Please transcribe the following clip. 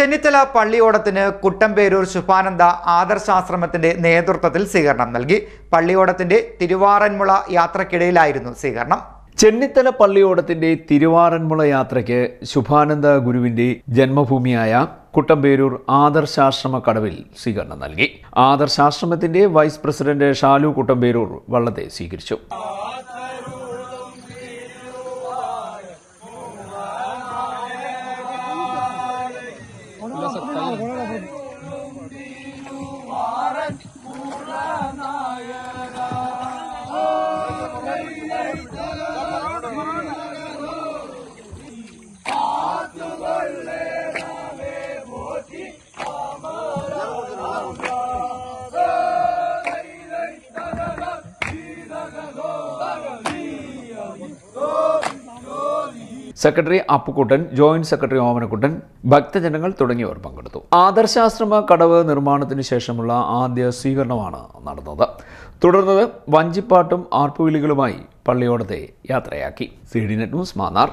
ചെന്നിത്തല പള്ളിയോടത്തിന് കുട്ടമ്പേരൂർ ശുഭാനന്ദ ആദർശാശ്രമത്തിന്റെ നേതൃത്വത്തിൽ സ്വീകരണം നൽകി. പള്ളിയോടത്തിന്റെ തിരുവാറന്മുള യാത്രക്കിടയിലായിരുന്നു സ്വീകരണം. ചെന്നിത്തല പള്ളിയോടത്തിന്റെ തിരുവാറന്മുള യാത്രയ്ക്ക് ശുഭാനന്ദ ഗുരുവിന്റെ ജന്മഭൂമിയായ കുട്ടമ്പേരൂർ ആദർശാശ്രമ കടവിൽ സ്വീകരണം നൽകി. ആദർശാശ്രമത്തിന്റെ വൈസ് പ്രസിഡന്റ് ഷാലു കുട്ടമ്പേരൂർ വള്ളത്തെ സ്വീകരിച്ചു. നായക secretary Appukuttan joint secretary Omanakuttan ഭക്തജനങ്ങൾ തുടങ്ങിയവർ പങ്കെടുത്തു. ആദർശാശ്രമ കടവ് നിർമ്മാണത്തിന് ശേഷമുള്ള ആദ്യ സ്വീകരണമാണ് നടന്നത്. തുടർന്ന് വഞ്ചിപ്പാട്ടും ആർപ്പുവിളികളുമായി പള്ളിയോടത്തെ യാത്രയാക്കി. C D net news Mannar.